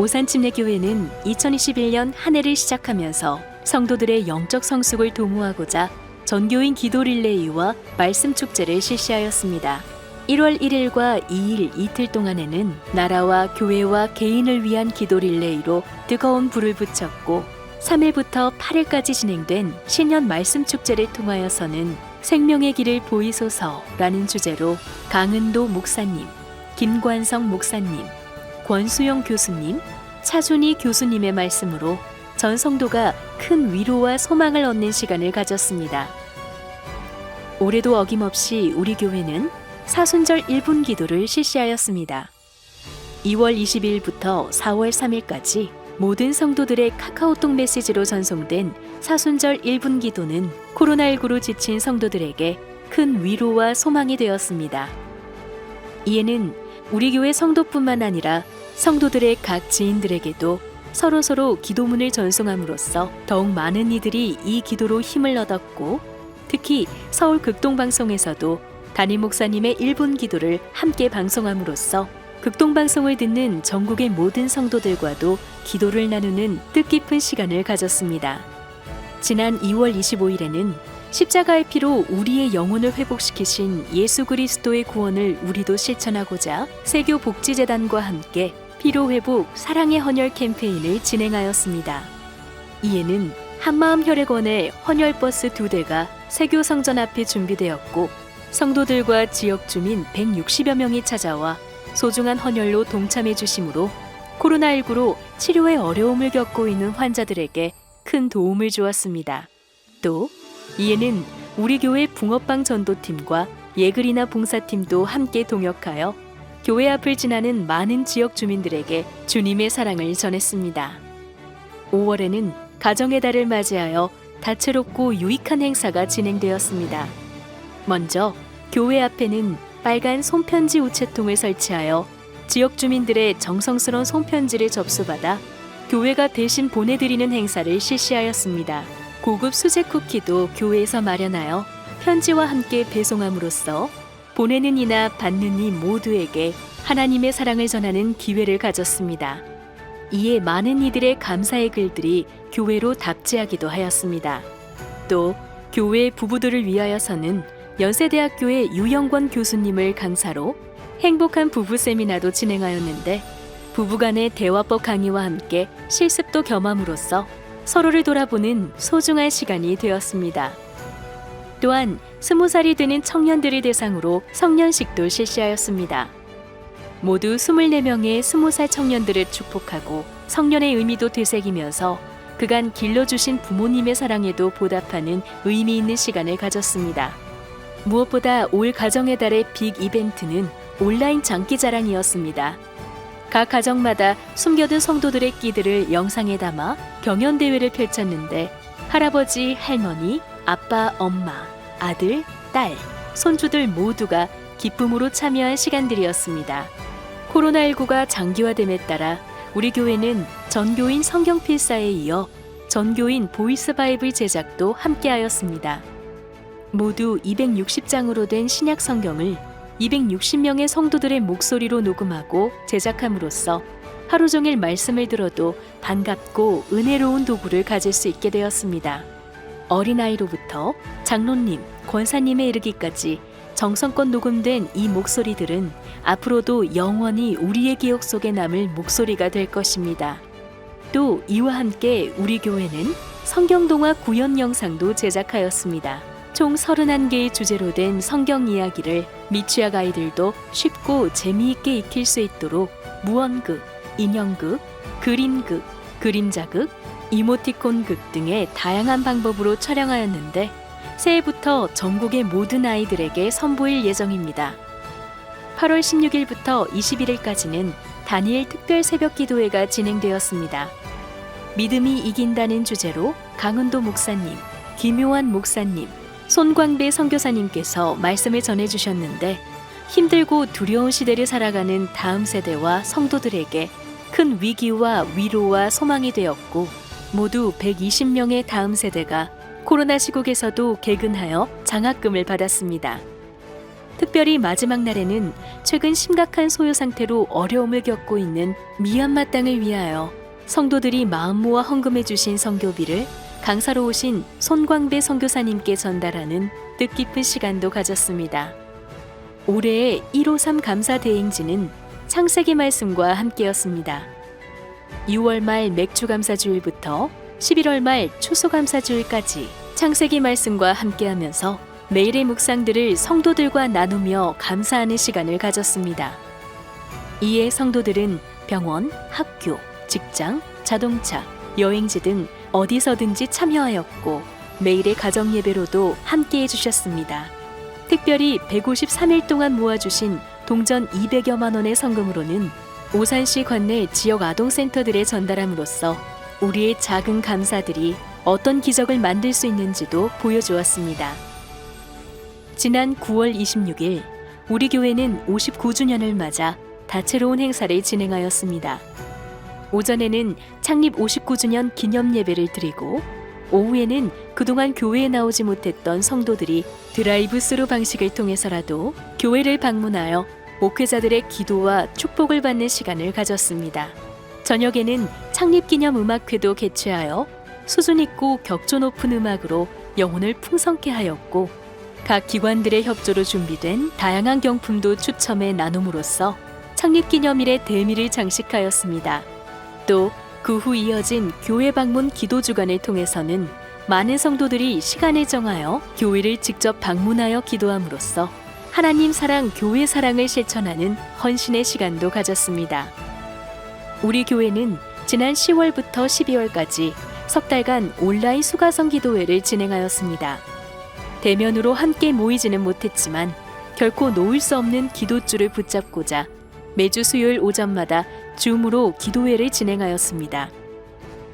오산침례교회는 2021년 한 해를 시작하면서 성도들의 영적 성숙을 도모하고자 전교인 기도 릴레이와 말씀 축제를 실시하였습니다. 1월 1일과 2일 이틀 동안에는 나라와 교회와 개인을 위한 기도 릴레이로 뜨거운 불을 붙였고 3일부터 8일까지 진행된 신년 말씀 축제를 통하여서는 생명의 길을 보이소서라는 주제로 강은도 목사님, 김관성 목사님, 권수영 교수님, 차준희 교수님의 말씀으로 전 성도가 큰 위로와 소망을 얻는 시간을 가졌습니다. 올해도 어김없이 우리 교회는 사순절 1분 기도를 실시하였습니다. 2월 20일부터 4월 3일까지 모든 성도들의 카카오톡 메시지로 전송된 사순절 1분 기도는 코로나19로 지친 성도들에게 큰 위로와 소망이 되었습니다. 이에는 우리 교회 성도뿐만 아니라 성도들의 각 지인들에게도 서로서로 기도문을 전송함으로써 더욱 많은 이들이 이 기도로 힘을 얻었고 특히 서울 극동방송에서도 담임 목사님의 1분 기도를 함께 방송함으로써 극동방송을 듣는 전국의 모든 성도들과도 기도를 나누는 뜻깊은 시간을 가졌습니다. 지난 2월 25일에는 십자가의 피로 우리의 영혼을 회복시키신 예수 그리스도의 구원을 우리도 실천하고자 세교 복지재단과 함께 피로 회복 사랑의 헌혈 캠페인을 진행하였습니다. 이에는 한마음 혈액원의 헌혈 버스 두 대가 세교 성전 앞에 준비되었고 성도들과 지역 주민 160여 명이 찾아와 소중한 헌혈로 동참해 주심으로 코로나19로 치료에 어려움을 겪고 있는 환자들에게 큰 도움을 주었습니다. 또 이에는 우리 교회 붕어빵 전도팀과 예글이나 봉사팀도 함께 동역하여 교회 앞을 지나는 많은 지역 주민들에게 주님의 사랑을 전했습니다. 5월에는 가정의 달을 맞이하여 다채롭고 유익한 행사가 진행되었습니다. 먼저 교회 앞에는 빨간 손편지 우체통을 설치하여 지역 주민들의 정성스러운 손편지를 접수받아 교회가 대신 보내드리는 행사를 실시하였습니다. 고급 수제 쿠키도 교회에서 마련하여 편지와 함께 배송함으로써 보내는 이나 받는 이 모두에게 하나님의 사랑을 전하는 기회를 가졌습니다. 이에 많은 이들의 감사의 글들이 교회로 답지하기도 하였습니다. 또 교회 부부들을 위하여서는 연세대학교의 유영권 교수님을 강사로 행복한 부부 세미나도 진행하였는데 부부간의 대화법 강의와 함께 실습도 겸함으로써 서로를 돌아보는 소중한 시간이 되었습니다. 또한 스무 살이 되는 청년들을 대상으로 성년식도 실시하였습니다. 모두 24명의 스무 살 청년들을 축복하고 성년의 의미도 되새기면서 그간 길러주신 부모님의 사랑에도 보답하는 의미 있는 시간을 가졌습니다. 무엇보다 올 가정의 달의 빅 이벤트는 온라인 장기 자랑이었습니다. 각 가정마다 숨겨둔 성도들의 끼들을 영상에 담아 경연대회를 펼쳤는데 할아버지, 할머니, 아빠, 엄마, 아들, 딸, 손주들 모두가 기쁨으로 참여한 시간들이었습니다. 코로나19가 장기화됨에 따라 우리 교회는 전교인 성경 필사에 이어 전교인 보이스 바이블 제작도 함께하였습니다. 모두 260장으로 된 신약 성경을 260명의 성도들의 목소리로 녹음하고 제작함으로써 하루 종일 말씀을 들어도 반갑고 은혜로운 도구를 가질 수 있게 되었습니다. 어린아이로부터 장로님, 권사님에 이르기까지 정성껏 녹음된 이 목소리들은 앞으로도 영원히 우리의 기억 속에 남을 목소리가 될 것입니다. 또 이와 함께 우리 교회는 성경동화 구연 영상도 제작하였습니다. 총 31개의 주제로 된 성경 이야기를 미취학 아이들도 쉽고 재미있게 익힐 수 있도록 무언극, 인형극, 그림극, 그림자극, 이모티콘 극 등의 다양한 방법으로 촬영하였는데 새해부터 전국의 모든 아이들에게 선보일 예정입니다. 8월 16일부터 21일까지는 다니엘 특별 새벽 기도회가 진행되었습니다. 믿음이 이긴다는 주제로 강은도 목사님, 김요한 목사님, 손광배 선교사님께서 말씀을 전해 주셨는데 힘들고 두려운 시대를 살아가는 다음 세대와 성도들에게 큰 위기와 위로와 소망이 되었고 모두 120명의 다음 세대가 코로나 시국에서도 개근하여 장학금을 받았습니다. 특별히 마지막 날에는 최근 심각한 소요 상태로 어려움을 겪고 있는 미얀마 땅을 위하여 성도들이 마음 모아 헌금해 주신 성교비를 강사로 오신 손광배 선교사님께 전달하는 뜻깊은 시간도 가졌습니다. 올해의 153 감사 대행진은 창세기 말씀과 함께였습니다. 6월 말 맥주 감사주일부터 11월 말 추수 감사주일까지 창세기 말씀과 함께하면서 매일의 묵상들을 성도들과 나누며 감사하는 시간을 가졌습니다. 이에 성도들은 병원, 학교, 직장, 자동차, 여행지 등 어디서든지 참여하였고 매일의 가정 예배로도 함께 해 주셨습니다. 특별히 153일 동안 모아주신 동전 200여만 원의 성금으로는 오산시 관내 지역 아동센터들에 전달함으로써 우리의 작은 감사들이 어떤 기적을 만들 수 있는지도 보여주었습니다. 지난 9월 26일 우리 교회는 59주년을 맞아 다채로운 행사를 진행하였습니다. 오전에는 창립 59주년 기념 예배를 드리고 오후에는 그동안 교회에 나오지 못했던 성도들이 드라이브 스루 방식을 통해서라도 교회를 방문하여 목회자들의 기도와 축복을 받는 시간을 가졌습니다. 저녁에는 창립 기념 음악회도 개최하여 수준 있고 격조 높은 음악으로 영혼을 풍성케 하였고 각 기관들의 협조로 준비된 다양한 경품도 추첨해 나눔으로써 창립 기념일의 대미를 장식하였습니다. 또 그 후 이어진 교회 방문 기도 주간을 통해서는 많은 성도들이 시간을 정하여 교회를 직접 방문하여 기도함으로써 하나님 사랑, 교회 사랑을 실천하는 헌신의 시간도 가졌습니다. 우리 교회는 지난 10월부터 12월까지 석 달간 온라인 수가성 기도회를 진행하였습니다. 대면으로 함께 모이지는 못했지만 결코 놓을 수 없는 기도줄을 붙잡고자 매주 수요일 오전마다 줌으로 기도회를 진행하였습니다.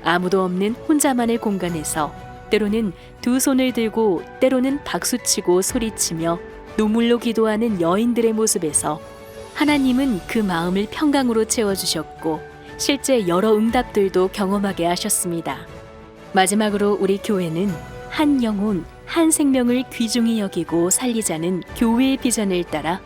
아무도 없는 혼자만의 공간에서 때로는 두 손을 들고 때로는 박수치고 소리치며 눈물로 기도하는 여인들의 모습에서 하나님은 그 마음을 평강으로 채워주셨고 실제 여러 응답들도 경험하게 하셨습니다. 마지막으로 우리 교회는 한 영혼, 한 생명을 귀중히 여기고 살리자는 교회의 비전을 따라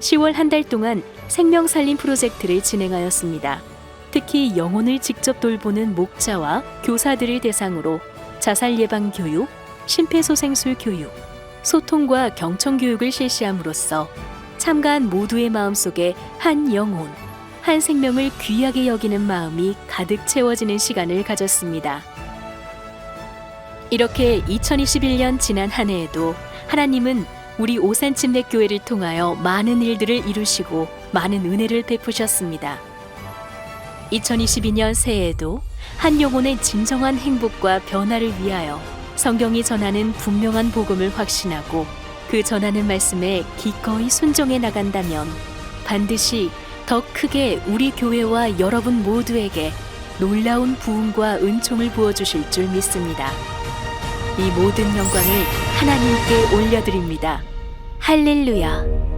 10월 한 달 동안 생명 살림 프로젝트를 진행하였습니다. 특히 영혼을 직접 돌보는 목자와 교사들을 대상으로 자살 예방 교육, 심폐소생술 교육, 소통과 경청 교육을 실시함으로써 참가한 모두의 마음속에 한 영혼, 한 생명을 귀하게 여기는 마음이 가득 채워지는 시간을 가졌습니다. 이렇게 2021년 지난 한 해에도 하나님은 우리 오산침례 교회를 통하여 많은 일들을 이루시고 많은 은혜를 베푸셨습니다. 2022년 새해에도 한 영혼의 진정한 행복과 변화를 위하여 성경이 전하는 분명한 복음을 확신하고 그 전하는 말씀에 기꺼이 순종해 나간다면 반드시 더 크게 우리 교회와 여러분 모두에게 놀라운 부흥과 은총을 부어 주실 줄 믿습니다. 이 모든 영광을 하나님께 올려드립니다. 할렐루야.